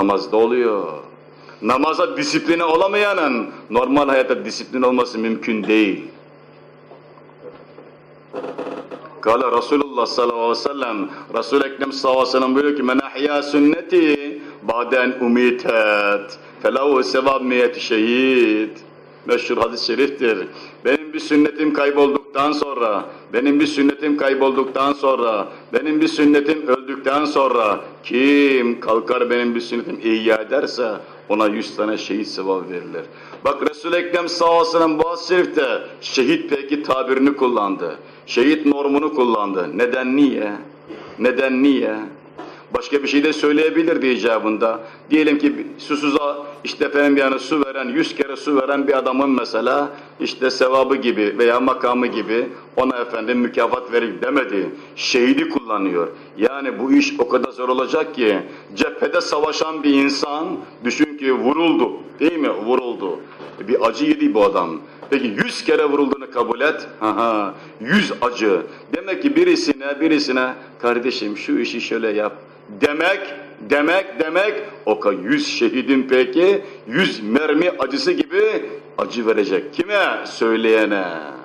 namazda oluyor. Namaza disipline olamayanın normal hayatta disiplin olması mümkün değil. Kale Resulullah sallallahu aleyhi ve sellem Resul Ekrem sallallahu aleyhi ve sellem buyuruyor ki men ahya sünneti baden umitet felehu sevab miyeti şehit meşhur hadis-i şeriftir. Benim bir sünnetim kaybolduktan sonra, benim bir sünnetim kaybolduktan sonra, benim bir sünnetim öldükten sonra kim kalkar benim bir sünnetim ihya ederse ona yüz tane şehit sevabı verilir. Bak Resul-i Ekrem sellem bu şerifte şehit peki tabirini kullandı. Şehit normunu kullandı. Neden niye? Neden niye? Başka bir şey de söyleyebilirdi icabında. Diyelim ki susuza işte efendim yani su veren, yüz kere su veren bir adamın mesela işte sevabı gibi veya makamı gibi ona efendim mükafat verir demedi. Şehidi kullanıyor. Yani bu iş o kadar zor olacak ki cephede savaşan bir insan düşün ki vuruldu değil mi? Vuruldu. Bir acı yedi bu adam. Peki yüz kere vurulduğunu kabul et. Aha, yüz acı. Demek ki birisine birisine kardeşim şu işi şöyle yap demek, demek, demek o yüz şehidin peki yüz mermi acısı gibi acı verecek. Kime? Söyleyene.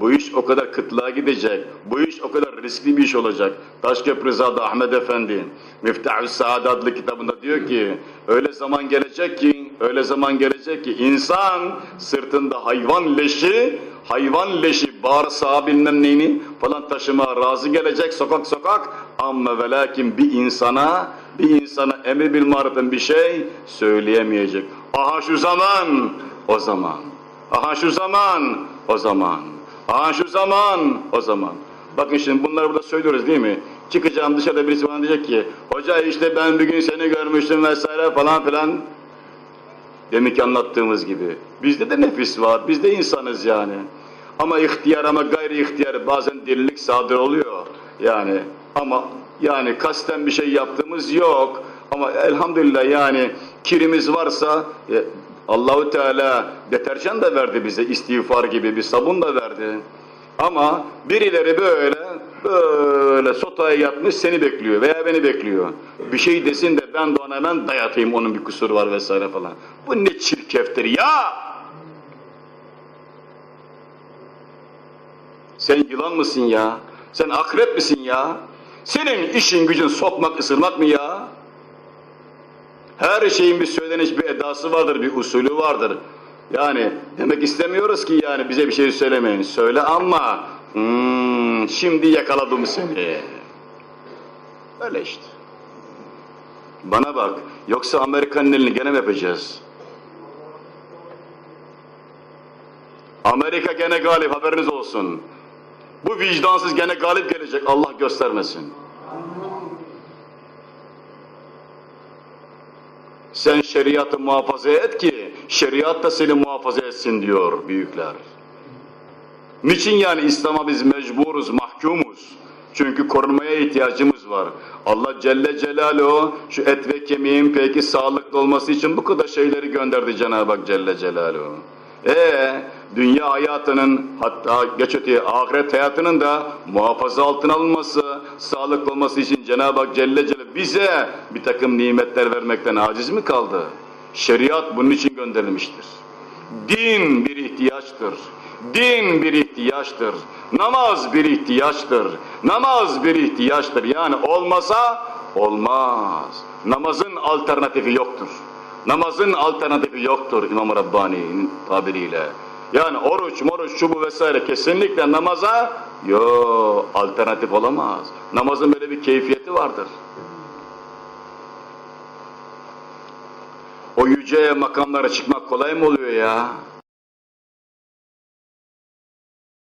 Bu iş o kadar kıtlığa gidecek. Bu iş o kadar riskli bir iş olacak. Taşköprü Rıza'da Ahmet Efendi Miftahü Saad adlı kitabında diyor ki öyle zaman gelecek ki öyle zaman gelecek ki insan sırtında hayvan leşi hayvan leşi bağırsağı bilmem neyini falan taşıma razı gelecek sokak sokak ama ve lakin bir insana bir insana emir bil mariften bir şey söyleyemeyecek. Aha şu zaman o zaman. Aha şu zaman o zaman. Aha şu zaman o zaman. Bakın şimdi bunları burada söylüyoruz değil mi? Çıkacağım dışarıda birisi bana diyecek ki hoca işte ben bir gün seni görmüştüm vesaire falan filan. Demek ki anlattığımız gibi. Bizde de nefis var, biz de insanız yani. Ama ihtiyar ama gayri ihtiyar bazen delilik sadır oluyor yani. Ama yani kasten bir şey yaptığımız yok. Ama elhamdülillah yani kirimiz varsa e, Allahu Teala deterjan da verdi bize istiğfar gibi bir sabun da verdi. Ama birileri böyle böyle sotaya yatmış seni bekliyor veya beni bekliyor. Bir şey desin de ben de ona hemen dayatayım onun bir kusuru var vesaire falan. Bu ne çirkeftir ya! Sen yılan mısın ya? Sen akrep misin ya? Senin işin gücün sokmak, ısırmak mı ya? Her şeyin bir söyleniş, bir edası vardır, bir usulü vardır. Yani demek istemiyoruz ki yani bize bir şey söylemeyin. Söyle ama hmm, şimdi yakaladım seni. Öyle işte. Bana bak, yoksa Amerika'nın elini gene mi yapacağız? Amerika gene galip, haberiniz olsun. Bu vicdansız gene galip gelecek, Allah göstermesin. Sen şeriatı muhafaza et ki şeriat da seni muhafaza etsin diyor büyükler. Niçin yani İslam'a biz mecburuz, mahkumuz? Çünkü korunmaya ihtiyacımız var. Allah Celle Celaluhu şu et ve kemiğin peki sağlıklı olması için bu kadar şeyleri gönderdi Cenab-ı Hak Celle Celaluhu. Ee, dünya hayatının hatta geç öteye ahiret hayatının da muhafaza altına alınması, sağlıklı olması için Cenab-ı Hak Celle Celle bize bir takım nimetler vermekten aciz mi kaldı? Şeriat bunun için gönderilmiştir. Din bir ihtiyaçtır. Din bir ihtiyaçtır. Namaz bir ihtiyaçtır. Namaz bir ihtiyaçtır. Yani olmasa olmaz. Namazın alternatifi yoktur. Namazın alternatifi yoktur İmam Rabbani'nin tabiriyle. Yani oruç, moruç, şu bu vesaire kesinlikle namaza yo alternatif olamaz. Namazın böyle bir keyfiyeti vardır. O yüce makamlara çıkmak kolay mı oluyor ya?